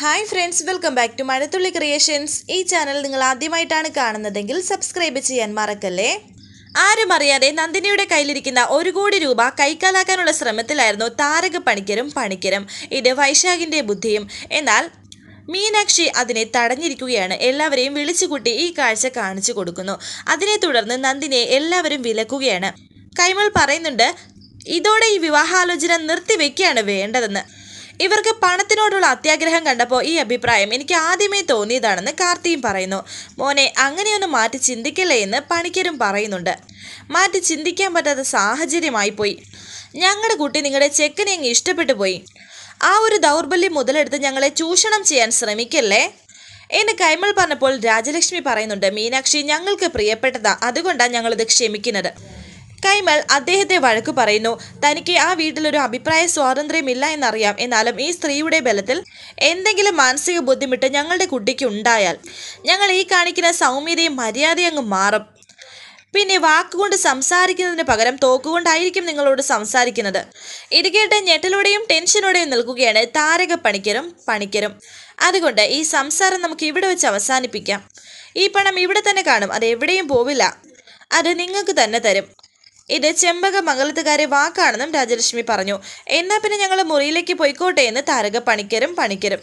Hi friends welcome back to Mazhathulli creations ഈ channel നിങ്ങൾ ആദ്യമായിട്ടാണ് കാണുന്നതെങ്കിൽ സബ്സ്ക്രൈബ് ചെയ്യാൻ മറക്കല്ലേ? ആരും അറിയാതെ നന്ദിനിയുടെ കയ്യിലിരിക്കുന്ന ഒരു കോടി രൂപ കൈക്കാലാക്കാനുള്ള ശ്രമത്തിലായിരുന്നു താരക പണിക്കരും പണിക്കരും. ഇത് വൈശാഖിന്റെ ബുദ്ധിയും. എന്നാൽ മീനാക്ഷി അതിനെ തടഞ്ഞിരിക്കുകയാണ്. എല്ലാവരെയും വിളിച്ചുകൂട്ടി ഈ കാഴ്ച കാണിച്ചു കൊടുക്കുന്നു. അതിനെ തുടർന്ന് നന്ദിനിയെ എല്ലാവരും വിലക്കുകയാണ്. കൈമൾ പറയുന്നുണ്ട് ഇതോടെ ഈ വിവാഹാലോചന നിർത്തിവെക്കുകയാണ് വേണ്ടതെന്ന്. ഇവർക്ക് പണത്തിനോടുള്ള അത്യാഗ്രഹം കണ്ടപ്പോൾ ഈ അഭിപ്രായം എനിക്ക് ആദ്യമേ തോന്നിയതാണെന്ന് കാർത്തിയും പറയുന്നു. മോനെ അങ്ങനെയൊന്നും മാറ്റി ചിന്തിക്കല്ലേ എന്ന് പണിക്കരും പറയുന്നുണ്ട്. മാറ്റി ചിന്തിക്കാൻ പറ്റാത്ത സാഹചര്യമായി പോയി. ഞങ്ങളുടെ കുട്ടി നിങ്ങളുടെ ചെക്കനെ അങ്ങ് ഇഷ്ടപ്പെട്ടു പോയി. ആ ഒരു ദൗർബല്യം മുതലെടുത്ത് ഞങ്ങളെ ചൂഷണം ചെയ്യാൻ ശ്രമിക്കല്ലേ? എന്ന് കൈമൾ പറഞ്ഞപ്പോൾ രാജലക്ഷ്മി പറയുന്നുണ്ട് മീനാക്ഷി ഞങ്ങൾക്ക് പ്രിയപ്പെട്ടതാ. അതുകൊണ്ടാണ് ഞങ്ങളിത് ക്ഷമിക്കുന്നത്. കൈമൾ അദ്ദേഹത്തെ വഴക്കു പറയുന്നു. തനിക്ക് ആ വീട്ടിലൊരു അഭിപ്രായ സ്വാതന്ത്ര്യമില്ല എന്നറിയാം. എന്നാലും ഈ സ്ത്രീയുടെ ബലത്തിൽ എന്തെങ്കിലും മാനസിക ബുദ്ധിമുട്ട് ഞങ്ങളുടെ കുട്ടിക്ക് ഉണ്ടായാൽ ഞങ്ങൾ ഈ കാണിക്കുന്ന സൗമ്യതയും മര്യാദയും അങ്ങ് മാറും. പിന്നെ വാക്കുകൊണ്ട് സംസാരിക്കുന്നതിന് പകരം തോക്കുകൊണ്ടായിരിക്കും നിങ്ങളോട് സംസാരിക്കുന്നത്. ഇത് കേട്ട് ഞെട്ടലോടെയും ടെൻഷനോടെയും നിൽക്കുകയാണ് താരക പണിക്കരും പണിക്കരും. അതുകൊണ്ട് ഈ സംസാരം നമുക്ക് ഇവിടെ വെച്ച് അവസാനിപ്പിക്കാം. ഈ പണം ഇവിടെ തന്നെ കാണും. അത് എവിടെയും പോവില്ല. അത് നിങ്ങൾക്ക് തന്നെ തരും. ഇത് ചെമ്പക മംഗലത്തുകാരെ വാക്കാണെന്നും രാജലക്ഷ്മി പറഞ്ഞു. എന്നാ പിന്നെ ഞങ്ങൾ മുറിയിലേക്ക് പോയിക്കോട്ടെ എന്ന് താരക പണിക്കരും പണിക്കരും.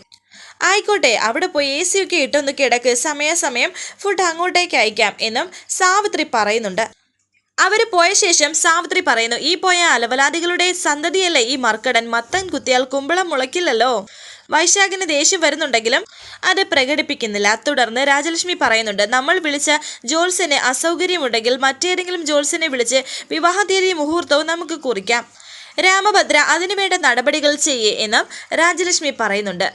ആയിക്കോട്ടെ അവിടെ പോയി എ സി ഒക്കെ ഇട്ടൊന്ന് കിടക്ക്. സമയാസമയം ഫുഡ് അങ്ങോട്ടേക്ക് അയക്കാം എന്നും സാവിത്രി പറയുന്നുണ്ട്. അവർ പോയ ശേഷം സാവിത്രി പറയുന്നു ഈ പോയ അലവലാദികളുടെ സന്തതിയല്ലേ ഈ മർക്കടൻ? മത്തൻ കുത്തിയാൽ കുമ്പളം മുളയ്ക്കില്ലല്ലോ. വൈശാഖിന് ദേഷ്യം വരുന്നുണ്ടെങ്കിലും അത് പ്രകടിപ്പിക്കുന്നില്ല. തുടർന്ന് രാജലക്ഷ്മി പറയുന്നുണ്ട് നമ്മൾ വിളിച്ച ജോത്സ്യന് അസൗകര്യമുണ്ടെങ്കിൽ മറ്റേതെങ്കിലും ജോത്സ്യനെ വിളിച്ച് വിവാഹ തീയതി മുഹൂർത്തവും നമുക്ക് കുറിക്കാം. രാമഭദ്ര അതിനുവേണ്ട നടപടികൾ ചെയ്യേ എന്നും രാജലക്ഷ്മി പറയുന്നുണ്ട്.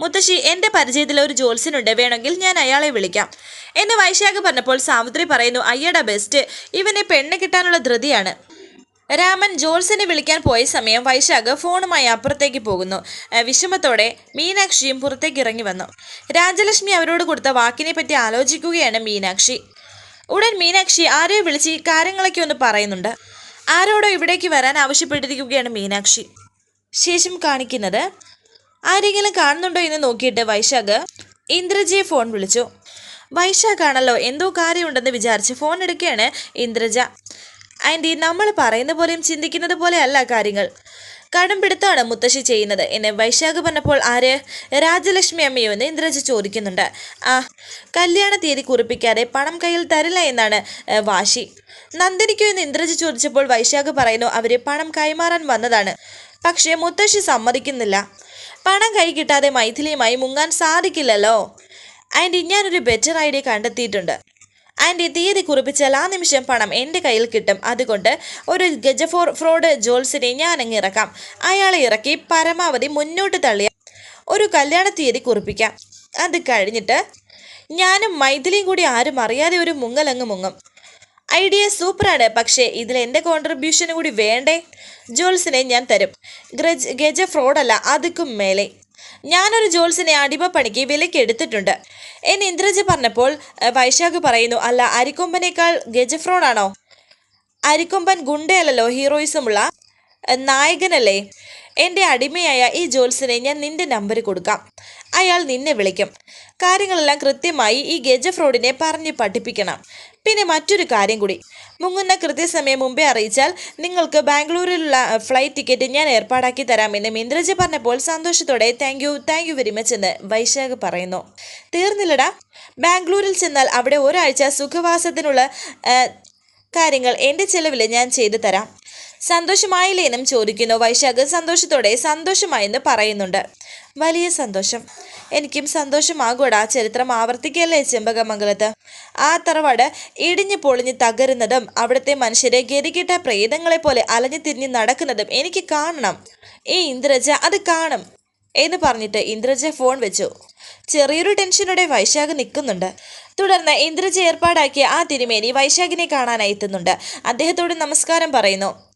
മുത്തശ്ശി എന്റെ പരിചയത്തിൽ ഒരു ജോത്സ്യനുണ്ട്. വേണമെങ്കിൽ ഞാൻ അയാളെ വിളിക്കാം എന്ന് വൈശാഖ് പറഞ്ഞപ്പോൾ സാവിത്രി പറയുന്നു അയ്യടാ ബെസ്റ്റ് ഇവനെ പെണ്ണ് കിട്ടാനുള്ള ധൃതിയാണ്. രാമൻ ജോൾസിനെ വിളിക്കാൻ പോയ സമയം വൈശാഖ് ഫോണുമായി അപ്പുറത്തേക്ക് പോകുന്നു. വിഷമത്തോടെ മീനാക്ഷിയും പുറത്തേക്ക് ഇറങ്ങി വന്നു. രാജലക്ഷ്മി അവരോട് കൊടുത്ത വാക്കിനെ പറ്റി ആലോചിക്കുകയാണ് മീനാക്ഷി. ഉടൻ മീനാക്ഷി ആരെയോ വിളിച്ച് കാര്യങ്ങളൊക്കെ ഒന്ന് പറയുന്നുണ്ട്. ആരോടോ ഇവിടേക്ക് വരാൻ ആവശ്യപ്പെട്ടിരിക്കുകയാണ് മീനാക്ഷി. ശേഷം കാണിക്കുന്നത് ആരെങ്കിലും കാണുന്നുണ്ടോ എന്ന് നോക്കിയിട്ട് വൈശാഖ് ഇന്ദ്രജയെ ഫോൺ വിളിച്ചു. വൈശാഖാണല്ലോ എന്തോ കാര്യമുണ്ടെന്ന് വിചാരിച്ച് ഫോൺ എടുക്കുകയാണ് ഇന്ദ്രജ. ആന്റി നമ്മൾ പറയുന്ന പോലെയും ചിന്തിക്കുന്നത് പോലെയല്ല കാര്യങ്ങൾ. കടംപിടുത്താണ് മുത്തശ്ശി ചെയ്യുന്നത്. എന്നെ വൈശാഖ് പറഞ്ഞപ്പോൾ ആര്? രാജലക്ഷ്മി അമ്മയോ എന്ന് ഇന്ദ്രജ് ചോദിക്കുന്നുണ്ട്. ആ കല്യാണ തീയതി കുറിപ്പിക്കാതെ പണം കയ്യിൽ തരില്ല എന്നാണ് വാശി. നന്ദിനിക്കോ എന്ന് ഇന്ദ്രജ് ചോദിച്ചപ്പോൾ വൈശാഖ് പറയുന്നു അവർ പണം കൈമാറാൻ വന്നതാണ്. പക്ഷേ മുത്തശ്ശി സമ്മതിക്കുന്നില്ല. പണം കൈ കിട്ടാതെ മൈഥിലിയുമായി മുങ്ങാൻ സാധിക്കില്ലല്ലോ. ആൻഡ് ഞാനൊരു ബെറ്റർ ഐഡിയ കണ്ടെത്തിയിട്ടുണ്ട്. ആന്റി തീയതി കുറിപ്പിച്ചാൽ ആ നിമിഷം പണം എന്റെ കയ്യിൽ കിട്ടും. അതുകൊണ്ട് ഒരു ഗജഫോർ ഫ്രോഡ് ജോൽസിനെ ഞാൻ അങ്ങ് ഇറക്കാം. അയാളെ ഇറക്കി പരമാവധി മുന്നോട്ട് തള്ളിയ ഒരു കല്യാണ തീയതി കുറിപ്പിക്കാം. അത് കഴിഞ്ഞിട്ട് ഞാനും മൈഥിലിയും കൂടി ആരും അറിയാതെ ഒരു മുങ്ങലങ്ങ് മുങ്ങും. ഐഡിയ സൂപ്പറാണ്. പക്ഷേ ഇതിൽ എന്റെ കോൺട്രിബ്യൂഷൻ കൂടി വേണ്ടേ? ജോൽസിനെ ഞാൻ തരും. ഗ്രജ് ഗജ ഫ്രോഡല്ല അതുക്കും മേലെ. ഞാനൊരു ജോൾസിനെ അടിമപ്പണിക്ക് വിലയ്ക്ക് എടുത്തിട്ടുണ്ട് എന്ന് ഇന്ദ്രജ പറഞ്ഞപ്പോൾ വൈശാഖ് പറയുന്നു അല്ല അരിക്കൊമ്പനേക്കാൾ ഗജഫ്രോണാണോ? അരിക്കൊമ്പൻ ഗുണ്ടയല്ലല്ലോ ഹീറോയിസമുള്ള നായകനല്ലേ? എന്റെ അടിമയായ ഈ ജോൽസിനെ ഞാൻ നിന്റെ നമ്പർ കൊടുക്കാം. അയാൾ നിന്നെ വിളിക്കും. കാര്യങ്ങളെല്ലാം കൃത്യമായി ഈ ഗജ ഫ്രോഡിനെ പറഞ്ഞ് പഠിപ്പിക്കണം. പിന്നെ മറ്റൊരു കാര്യം കൂടി. മുങ്ങുന്ന കൃത്യസമയം മുമ്പേ അറിയിച്ചാൽ നിങ്ങൾക്ക് ബാംഗ്ലൂരിലുള്ള ഫ്ലൈറ്റ് ടിക്കറ്റ് ഞാൻ ഏർപ്പാടാക്കി തരാമെന്ന് ഇന്ദ്രജ പറഞ്ഞപ്പോൾ സന്തോഷത്തോടെ thank you thank you very much എന്ന് വൈശാഖ് പറയുന്നു. തീർന്നില്ലടാ. ബാംഗ്ലൂരിൽ ചെന്നാൽ അവിടെ ഒരാഴ്ച സുഖവാസത്തിനുള്ള കാര്യങ്ങൾ എന്റെ ചെലവിൽ ഞാൻ ചെയ്തു തരാം. സന്തോഷമായില്ലേ എന്നും ചോദിക്കുന്നു. വൈശാഖ് സന്തോഷത്തോടെ സന്തോഷമായെന്ന് പറയുന്നുണ്ട്. വലിയ സന്തോഷം. എനിക്കും സന്തോഷമാകൂടാ ചരിത്രം ആവർത്തിക്കല്ലേ ചെമ്പകമംഗലത്ത്? ആ തറവാട് ഇടിഞ്ഞു പൊളിഞ്ഞ് തകരുന്നതും അവിടുത്തെ മനുഷ്യരെ ഗതികിട്ട പ്രേതങ്ങളെ പോലെ അലഞ്ഞു തിരിഞ്ഞ് നടക്കുന്നതും എനിക്ക് കാണണം. ഈ ഇന്ദ്രജ അത് കാണും എന്ന് പറഞ്ഞിട്ട് ഇന്ദ്രജ ഫോൺ വെച്ചു. ചെറിയൊരു ടെൻഷനോടെ വൈശാഖ് നിൽക്കുന്നുണ്ട്. തുടർന്ന് ഇന്ദ്രജ ഏർപ്പാടാക്കിയ ആ തിരുമേനി വൈശാഖിനെ കാണാനായി എത്തുന്നുണ്ട്. അദ്ദേഹത്തോട് നമസ്കാരം പറയുന്നു.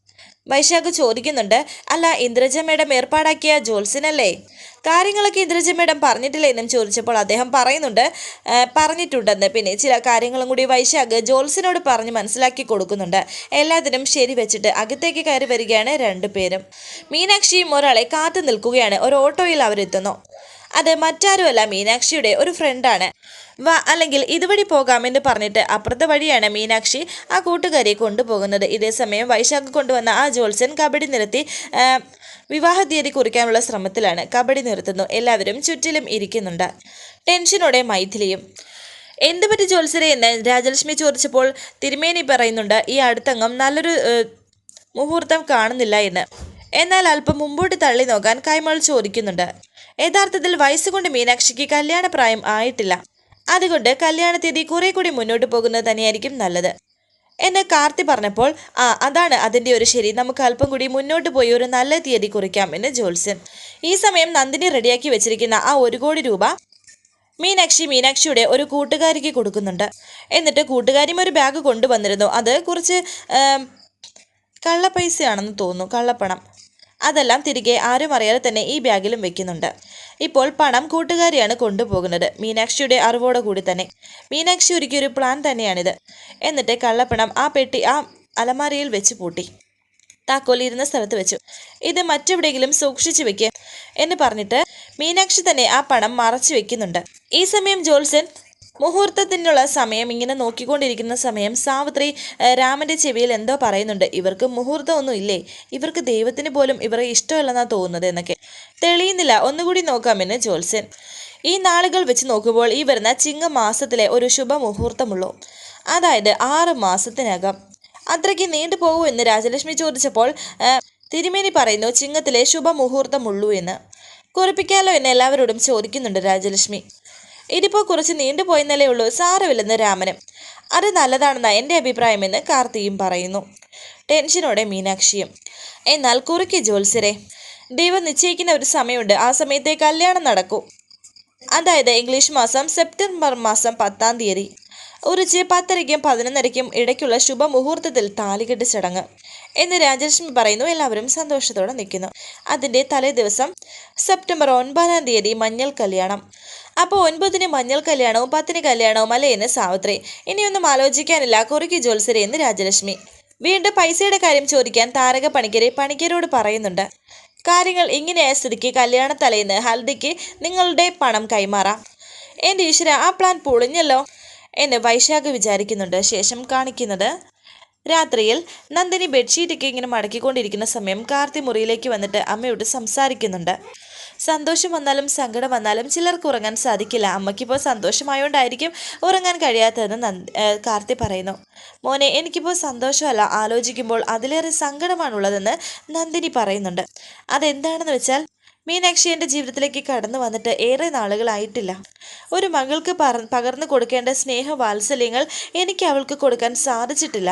വൈശാഖ് ചോദിക്കുന്നുണ്ട് അല്ല ഇന്ദ്രജ മേഡം ഏർപ്പാടാക്കിയ ജോൽസിനല്ലേ കാര്യങ്ങളൊക്കെ ഇന്ദ്രജ മേഡം പറഞ്ഞിട്ടില്ല എന്നും ചോദിച്ചപ്പോൾ അദ്ദേഹം പറയുന്നുണ്ട് "ആ, പറഞ്ഞിട്ടുണ്ടെന്ന്. പിന്നെ ചില കാര്യങ്ങളും കൂടി വൈശാഖ് ജോൽസിനോട് പറഞ്ഞ് മനസ്സിലാക്കി കൊടുക്കുന്നുണ്ട്. എല്ലാത്തിനും ശരി വെച്ചിട്ട് അകത്തേക്ക് കയറി വരികയാണ് രണ്ടുപേരും. മീനാക്ഷിയും ഒരാളെ കാത്തു നിൽക്കുകയാണ്. ഒരു ഓട്ടോയിൽ അവരെത്തുന്നു. അത് മറ്റാരുമല്ല മീനാക്ഷിയുടെ ഒരു ഫ്രണ്ടാണ് വാ അല്ലെങ്കിൽ ഇതുവഴി പോകാമെന്ന് പറഞ്ഞിട്ട് അപ്പുറത്തെ വഴിയാണ് മീനാക്ഷി ആ കൂട്ടുകാരിയെ കൊണ്ടുപോകുന്നത്. ഇതേസമയം വൈശാഖ് കൊണ്ടുവന്ന ആ ജോത്സ്യൻ കബഡി നിരത്തി വിവാഹ തീയതി കുറിക്കാനുള്ള ശ്രമത്തിലാണ് കബഡി നിർത്തുന്നു. എല്ലാവരും ചുറ്റിലും ഇരിക്കുന്നുണ്ട്. ടെൻഷനോടെ മൈഥിലിയും. എന്ത് പറ്റി ജോത്സരെ എന്ന് രാജലക്ഷ്മി ചോദിച്ചപ്പോൾ തിരുമേനി പറയുന്നുണ്ട് ഈ അടുത്തങ്ങം നല്ലൊരു മുഹൂർത്തം കാണുന്നില്ല എന്ന്. എന്നാൽ അല്പം മുമ്പോട്ട് തള്ളി നോക്കാൻ കൈമൾ ചോദിക്കുന്നുണ്ട്. യഥാർത്ഥത്തിൽ വയസ്സുകൊണ്ട് മീനാക്ഷിക്ക് കല്യാണപ്രായം ആയിട്ടില്ല. അതുകൊണ്ട് കല്യാണ തീയതി കുറെ കൂടി മുന്നോട്ട് പോകുന്നത് തന്നെയായിരിക്കും നല്ലത്. എന്ന് കാർത്തി പറഞ്ഞപ്പോൾ ആ അതാണ് അതിന്റെ ഒരു ശരി. നമുക്ക് അല്പം കൂടി മുന്നോട്ട് പോയി ഒരു നല്ല തീയതി കുറിക്കാം എന്ന് ജോത്സ്യൻ. ഈ സമയം നന്ദിനി റെഡിയാക്കി വെച്ചിരിക്കുന്ന ആ ഒരു കോടി രൂപ മീനാക്ഷി മീനാക്ഷിയുടെ ഒരു കൂട്ടുകാരിക്ക് കൊടുക്കുന്നുണ്ട്. എന്നിട്ട് കൂട്ടുകാരിയും ഒരു ബാഗ് കൊണ്ടുവന്നിരുന്നു. അത് കുറച്ച് കള്ളപ്പൈസയാണെന്ന് തോന്നുന്നു കള്ളപ്പണം. അതെല്ലാം തിരികെ ആരും അറിയാതെ തന്നെ ഈ ബാഗിലും വെക്കുന്നുണ്ട്. ഇപ്പോൾ പണം കൂട്ടുകാരിയാണ് കൊണ്ടുപോകുന്നത്. മീനാക്ഷിയുടെ അറിവോടെ കൂടി തന്നെ. മീനാക്ഷി ഒരുക്കിയൊരു പ്ലാൻ തന്നെയാണിത്. എന്നിട്ട് കള്ളപ്പണം ആ പെട്ടി ആ അലമാരയിൽ വെച്ച് പൂട്ടി. താക്കോൽ ഇരുന്ന സ്ഥലത്ത് വെച്ചു. ഇത് മറ്റെവിടെയെങ്കിലും സൂക്ഷിച്ചു വെക്കുക എന്ന് പറഞ്ഞിട്ട് മീനാക്ഷി തന്നെ ആ പണം മറച്ചു വെക്കുന്നുണ്ട്. ഈ സമയം ജോത്സ്യൻ മുഹൂർത്തത്തിനുള്ള സമയം ഇങ്ങനെ നോക്കിക്കൊണ്ടിരിക്കുന്ന സമയം സാവിത്രി രാമന്റെ ചെവിയിൽ എന്തോ പറയുന്നുണ്ട്. ഇവർക്ക് മുഹൂർത്തമൊന്നും ഇല്ലേ? ഇവർക്ക് ദൈവത്തിന് പോലും ഇവരെ ഇഷ്ടമല്ലെന്നാ തോന്നുന്നത് എന്നൊക്കെ. തെളിയുന്നില്ല. ഒന്നുകൂടി നോക്കാമെന്ന് ജോത്സ്യൻ. ഈ നാളുകൾ വെച്ച് നോക്കുമ്പോൾ ഈ വരുന്ന ചിങ്ങമാസത്തിലെ ഒരു ശുഭമുഹൂർത്തമുള്ളൂ. അതായത് ആറ് മാസത്തിനകം. അത്രയ്ക്ക് നീണ്ടു പോകൂ എന്ന് രാജലക്ഷ്മി ചോദിച്ചപ്പോൾ തിരുമേനി പറയുന്നു ചിങ്ങത്തിലെ ശുഭമുഹൂർത്തമുള്ളൂ എന്ന്. കുറിപ്പിക്കാലോ എന്ന് എല്ലാവരോടും ചോദിക്കുന്നുണ്ട് രാജലക്ഷ്മി. ഇതിപ്പോൾ കുറച്ച് നീണ്ടുപോയെന്നല്ലേ ഉള്ളൂ. സാരമില്ലെന്ന് രാമനും. അത് നല്ലതാണെന്ന എന്റെ അഭിപ്രായമെന്ന് കാർത്തിയും പറയുന്നു. ടെൻഷനോടെ മീനാക്ഷിയും. എന്നാൽ കുറുക്കി ജോത്സരെ ദൈവം നിശ്ചയിക്കുന്ന ഒരു സമയമുണ്ട്. ആ സമയത്തെ കല്യാണം നടക്കൂ. അതായത് ഇംഗ്ലീഷ് മാസം സെപ്റ്റംബർ മാസം പത്താം തീയതി. ഉറിച്ച് പത്തരയ്ക്കും പതിനൊന്നരയ്ക്കും ഇടയ്ക്കുള്ള ശുഭമുഹൂർത്തത്തിൽ താലികെട്ട് ചടങ്ങ്. എന്ന് രാജലക്ഷ്മി പറയുന്നു. എല്ലാവരും സന്തോഷത്തോടെ നിൽക്കുന്നു. അതിന്റെ തലേ ദിവസം സെപ്റ്റംബർ ഒൻപതാം തീയതി മഞ്ഞൾ കല്യാണം. അപ്പോൾ ഒൻപതിന് മഞ്ഞൾ കല്യാണവും പത്തിന് കല്യാണവും അല്ലേ സാവിത്രി. ഇനിയൊന്നും ആലോചിക്കാനില്ല. കുറുക്കി ജോത്സരെ എന്ന് രാജലക്ഷ്മി. വീണ്ടും പൈസയുടെ കാര്യം ചോദിക്കാൻ താരക പണിക്കരെ പണിക്കരോട് പറയുന്നുണ്ട്. കാര്യങ്ങൾ ഇങ്ങനെയായ സ്ഥിതിക്ക് കല്യാണ തലേന്ന് ഹൽദിക്ക് നിങ്ങളുടെ പണം കൈമാറാം. എന്റെ ഈശ്വര ആ പ്ലാൻ പൊളിഞ്ഞല്ലോ? എന്ന് വൈശാഖ് വിചാരിക്കുന്നുണ്ട്. ശേഷം കാണിക്കുന്നത് രാത്രിയിൽ നന്ദിനി ബെഡ്ഷീറ്റൊക്കെ ഇങ്ങനെ മടക്കിക്കൊണ്ടിരിക്കുന്ന സമയം കാർത്തി മുറിയിലേക്ക് വന്നിട്ട് അമ്മയോട് സംസാരിക്കുന്നുണ്ട്. സന്തോഷം വന്നാലും സങ്കടം വന്നാലും ചിലർക്ക് ഉറങ്ങാൻ സാധിക്കില്ല. അമ്മയ്ക്കിപ്പോൾ സന്തോഷമായോണ്ടായിരിക്കും ഉറങ്ങാൻ കഴിയാത്തതെന്ന് നന്ദി കാർത്തി പറയുന്നു. മോനെ എനിക്കിപ്പോൾ സന്തോഷമല്ല. ആലോചിക്കുമ്പോൾ അതിലേറെ സങ്കടമാണുള്ളതെന്ന് നന്ദിനി പറയുന്നുണ്ട്. അതെന്താണെന്ന് വെച്ചാൽ മീനാക്ഷി എന്റെ ജീവിതത്തിലേക്ക് കടന്നു വന്നിട്ട് ഏറെ നാളുകളായിട്ടില്ല. ഒരു മകൾക്ക് പകർന്നു കൊടുക്കേണ്ട സ്നേഹ വാത്സല്യങ്ങൾ എനിക്ക് അവൾക്ക് കൊടുക്കാൻ സാധിച്ചിട്ടില്ല.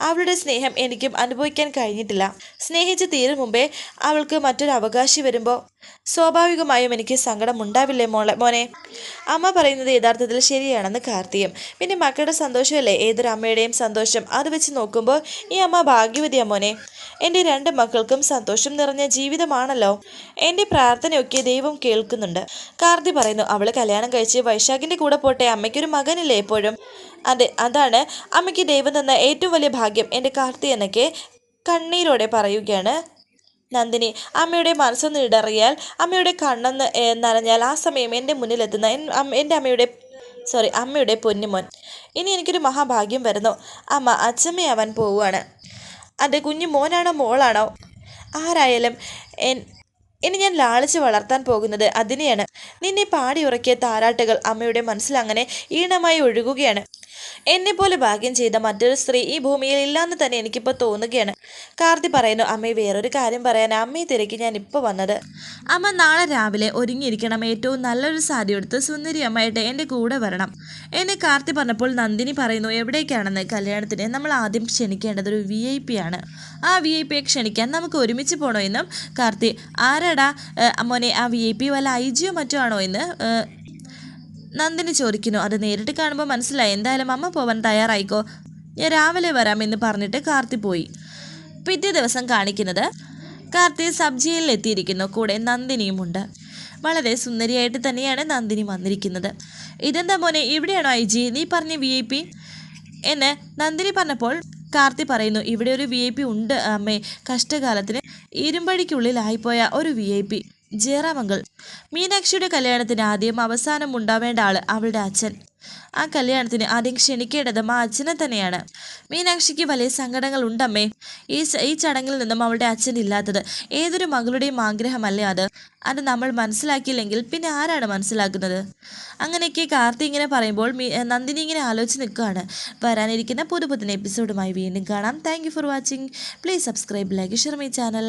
അവളുടെ സ്നേഹം എനിക്കും അനുഭവിക്കാൻ കഴിഞ്ഞിട്ടില്ല. സ്നേഹിച്ച് തീരും മുമ്പേ അവൾക്ക് മറ്റൊരു അവകാശി വരുമ്പോൾ സ്വാഭാവികമായും എനിക്ക് സങ്കടം ഉണ്ടാവില്ലേ മോളെ മോനെ? അമ്മ പറയുന്നത് യഥാർത്ഥത്തിൽ ശരിയാണെന്ന് കാർത്തിയും പിന്നെ മക്കളുടെ സന്തോഷമല്ലേ? ഏതൊരു അമ്മയുടെയും സന്തോഷം? അത് വെച്ച് നോക്കുമ്പോൾ ഈ അമ്മ ഭാഗ്യവതിയാ മോനെ. എന്റെ രണ്ട് മക്കൾക്കും സന്തോഷം നിറഞ്ഞ ജീവിതമാണല്ലോ. എന്റെ പ്രാർത്ഥനയൊക്കെ ദൈവം കേൾക്കുന്നുണ്ട്. കാർത്തി പറയുന്നു അവൾ കല്യാണം കഴിച്ച് വൈശാഖിന്റെ കൂടെ പോട്ടെ അമ്മയ്ക്കൊരു മകനില്ലേ എപ്പോഴും? അതെ അതാണ്. അമ്മയ്ക്ക് ദൈവം തന്ന ഏറ്റവും വലിയ ഭാഗ്യം എന്റെ കാർത്തി എന്നൊക്കെ കണ്ണീരോടെ പറയുകയാണ് നന്ദിനി. അമ്മയുടെ മനസ്സൊന്ന് ഇടറിയാൽ അമ്മയുടെ കണ്ണെന്ന് നനഞ്ഞാൽ ആ സമയം എന്റെ മുന്നിലെത്തുന്ന എൻ- എന്റെ അമ്മയുടെ സോറി അമ്മയുടെ പൊന്നുമോൻ. ഇനി എനിക്കൊരു മഹാഭാഗ്യം വരുന്നു. അമ്മ അച്ഛമ്മയാവാൻ പോവുകയാണ്. അത് കുഞ്ഞു മോനാണോ മോളാണോ? ആരായാലും ഇനി ഞാൻ ലാളിച്ച് വളർത്താൻ പോകുന്നത് അതിനെയാണ്. നിന്നെ പാടി ഉറക്കിയ താരാട്ടുകൾ അമ്മയുടെ മനസ്സിൽ അങ്ങനെ ഈണമായി ഒഴുകുകയാണ്. എന്നെപ്പോലെ ഭാഗ്യം ചെയ്ത മറ്റൊരു സ്ത്രീ ഈ ഭൂമിയിൽ ഇല്ലാന്ന് തന്നെ എനിക്കിപ്പോൾ തോന്നുകയാണ്. കാർത്തി പറയുന്നു അമ്മ വേറൊരു കാര്യം പറയാൻ അമ്മയെ തിരക്കി ഞാൻ ഇപ്പോൾ വന്നത്. അമ്മ നാളെ രാവിലെ ഒരുങ്ങിയിരിക്കണം. ഏറ്റവും നല്ലൊരു സാരി എടുത്ത് സുന്ദരി അമ്മയായിട്ട് എന്റെ കൂടെ വരണം. എന്നെ കാർത്തി പറഞ്ഞപ്പോൾ നന്ദിനി പറയുന്നു എവിടേക്കാണെന്ന്? കല്യാണത്തിന് നമ്മൾ ആദ്യം ക്ഷണിക്കേണ്ടത് ഒരു വി ഐ പി ആണ്. ആ വി ഐ പിയെ ക്ഷണിക്കാൻ നമുക്ക് ഒരുമിച്ച് പോകണോ എന്നും കാർത്തി ആരാടാ? മോനെ ആ വി ഐ പി വല്ല ഐ ജിയോ മറ്റോ ആണോ? എന്ന് നന്ദിനി ചോദിക്കുന്നു അത് നേരിട്ട് കാണുമ്പോൾ മനസ്സിലായി. എന്തായാലും അമ്മ പോവാൻ തയ്യാറായിക്കോ? ഞാൻ രാവിലെ വരാമെന്ന് പറഞ്ഞിട്ട് കാർത്തി പോയി. പിറ്റേ ദിവസം കാണിക്കുന്നത് കാർത്തി സബ് എത്തിയിരിക്കുന്നു. കൂടെ നന്ദിനിയുമുണ്ട് വളരെ സുന്ദരിയായിട്ട് തന്നെയാണ് നന്ദിനി വന്നിരിക്കുന്നത്. ഇതെന്താ മോനെ ഇവിടെയാണോ ഐ ജി? നീ പറഞ്ഞ വി ഐ പി? എന്ന് നന്ദിനി പറഞ്ഞപ്പോൾ കാർത്തി പറയുന്നു ഇവിടെ ഒരു വി ഐ പി ഉണ്ട് അമ്മേ. കഷ്ടകാലത്തിന് ഇരുമ്പടിക്കുള്ളിലായിപ്പോയ ഒരു വി ഐ പി. ജയറാമങ്കൾ. മീനാക്ഷിയുടെ കല്യാണത്തിന് ആദ്യം അവസാനം ഉണ്ടാവേണ്ട ആൾ അവളുടെ അച്ഛൻ. ആ കല്യാണത്തിന് ആദ്യം ക്ഷണിക്കേണ്ടതും ആ അച്ഛനെ തന്നെയാണ്. മീനാക്ഷിക്ക് വലിയ സങ്കടങ്ങൾ ഉണ്ടമ്മേ. ഈ ഈ ചടങ്ങിൽ നിന്നും അവളുടെ അച്ഛൻ ഇല്ലാത്തത് ഏതൊരു മകളുടെയും ആഗ്രഹമല്ലേ അത്? അത് നമ്മൾ മനസ്സിലാക്കിയില്ലെങ്കിൽ പിന്നെ ആരാണ് മനസ്സിലാക്കുന്നത്? അങ്ങനെയൊക്കെ കാർത്തി ഇങ്ങനെ പറയുമ്പോൾ നന്ദിനി ഇങ്ങനെ ആലോചിച്ച് നിൽക്കുകയാണ്. വരാനിരിക്കുന്ന പുതു പുതിയ എപ്പിസോഡുമായി വീണ്ടും കാണാം. Thank for watching please subscribe like share my channel